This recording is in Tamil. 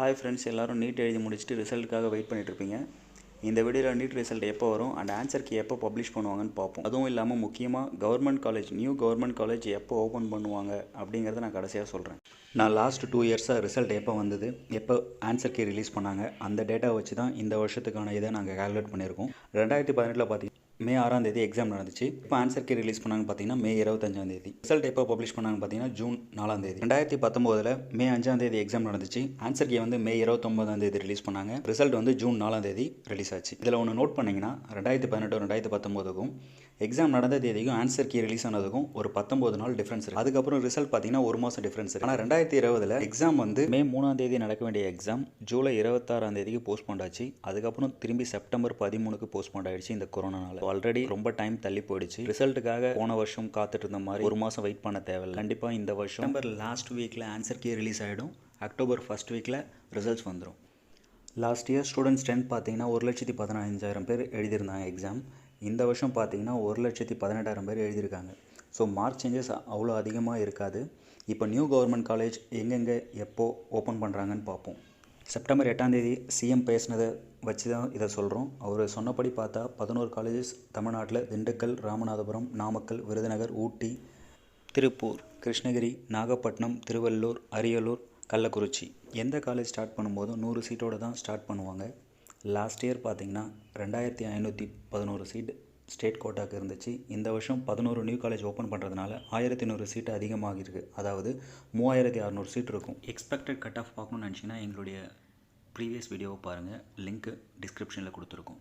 ஹாய் ஃப்ரெண்ட்ஸ் எல்லோரும் நீட் எழுதி முடிச்சுட்டு ரிசல்ட்டுக்காக வெயிட் பண்ணிட்டு இந்த வீடியோவில் நீட் ரிசல்ட் எப்போ வரும் அண்ட் ஆன்சருக்கு எப்போ பப்ளிஷ் பண்ணுவாங்கன்னு பார்ப்போம். அதுவும் இல்லாமல் முக்கியமாக government college new government college எப்போ ஓப்பன் பண்ணுவாங்க அப்படிங்கிறத நான் கடைசியாக சொல்கிறேன் நான் லாஸ்ட் டூ இயர்ஸாக ரிசல்ட் எப்போ வந்தது எப்போ ஆன்சர் கீ ரிலீஸ் பண்ணாங்க அந்த டேட்டா வச்சு தான் இந்த வருஷத்துக்கான இதை நாங்கள் கால்குலேட் பண்ணியிருக்கோம். ரெண்டாயிரத்தி பதினெட்டில் பார்த்தீங்கன்னா மே ஆறாம் தேதி எக்ஸாம் நடந்துச்சு. இப்போ ஆன்சர் கீ ரிலீஸ் பண்ணாங்க பார்த்தீங்கன்னா மே இருபத்தஞ்சாம் தேதி. ரிசல்ட் எப்போ பப்ளிஷ் பண்ணாங்க பார்த்தீங்கன்னா ஜூன் நாலாம் தேதி. ரெண்டாயிரத்தி பத்தொம்போதில் மே அஞ்சாம் தேதி எக்ஸாம் நடந்துச்சு. ஆன்சர் கீ வந்து மே இருபத்தொம்போதாம் தேதி ரிலீஸ் பண்ணாங்க. ரிசல்ட் வந்து ஜூன் நாலாம் தேதி ரிலீஸ் ஆச்சு. இதில் ஒன்று நோட் பண்ணிங்கன்னா ரெண்டாயிரத்தி பதினெட்டு ரெண்டாயிரத்தி பத்தொம்போதுக்கும் எக்ஸாம் நடந்த தேதிக்கும் ஆன்சர் கீ ரிலீஸ் ஆனதுக்கும் ஒரு பத்தொம்போது நாள் டிஃப்ரென்ஸ் இருக்குது அதுக்கப்புறம் ரிசல்ட் பார்த்தீங்கன்னா ஒரு மாதம் டிஃப்ரென்ஸ் இருக்குது ஆனால் ரெண்டாயிரத்தி இருபதில் எக்ஸாம் வந்து மே மூணாம் தேதி நடக்க வேண்டிய எக்ஸாம் ஜூலை இருபத்தாறாம் தேதிக்கு போஸ்ட்போண்ட் ஆச்சு. அதுக்கப்புறம் திரும்பி செப்டம்பர் பதிமூணுக்கு போஸ்ட்போண்ட் ஆயிடுச்சு இந்த கொரோனானால ஆல்ரெடி ரொம்ப டைம் தள்ளி போயிடுச்சு. ரிசல்ட்டுக்காக போன வருஷம் காத்துட்டு இருந்த மாதிரி ஒரு மாதம் வெயிட் பண்ண தேவையில்லை. கண்டிப்பாக இந்த வருஷம் நம்பர் லாஸ்ட் வீக்கில் ஆன்சர் கே ரிலீஸ் ஆகிடும் அக்டோபர் ஃபஸ்ட் வீக்கில் ரிசல்ட்ஸ் வந்துடும் லாஸ்ட் இயர் ஸ்டூடெண்ட்ஸ் ஸ்ட்ரென்த் பார்த்தீங்கன்னா ஒரு லட்சத்தி பதினஞ்சாயிரம் பேர் எழுதியிருந்தாங்க எக்ஸாம் இந்த வருஷம் பார்த்தீங்கன்னா ஒரு லட்சத்தி பதினெட்டாயிரம் பேர் எழுதியிருக்காங்க. ஸோ மார்க் சேஞ்சஸ் அவ்வளோ அதிகமாக இருக்காது. இப்போ நியூ கவர்மெண்ட் காலேஜ் எங்கெங்கே எப்போது ஓப்பன் பண்ணுறாங்கன்னு பார்ப்போம். செப்டம்பர் எட்டாம் தேதி சிஎம் பேசினதை வச்சு தான் இதை சொல்கிறோம் அவர் சொன்னபடி பார்த்தா பதினோரு காலேஜஸ் தமிழ்நாட்டில் திண்டுக்கல் ராமநாதபுரம் நாமக்கல் விருதுநகர் ஊட்டி திருப்பூர் கிருஷ்ணகிரி நாகப்பட்டினம் திருவள்ளூர் அரியலூர் கள்ளக்குறிச்சி. எந்த காலேஜ் ஸ்டார்ட் பண்ணும்போதும் நூறு சீட்டோடு தான் ஸ்டார்ட் பண்ணுவாங்க. லாஸ்ட் இயர் பார்த்திங்கன்னா ரெண்டாயிரத்தி ஐநூற்றி பதினோரு சீட் ஸ்டேட் கோட்டாக்கு இருந்துச்சு. இந்த வருஷம் பதினோரு நியூ காலேஜ் ஓப்பன் பண்ணுறதுனால ஆயிரத்தி நூறு சீட்டு அதிகமாகிருக்கு அதாவது மூவாயிரத்தி அறநூறு சீட் இருக்கும். எக்ஸ்பெக்டட் கட் ஆஃப் பார்க்கணும்னு நினச்சிங்கன்னா எங்களுடைய ப்ரீவியஸ் வீடியோவை பாருங்கள் லிங்க்கு டிஸ்கிரிப்ஷனில் கொடுத்துருக்கோம்.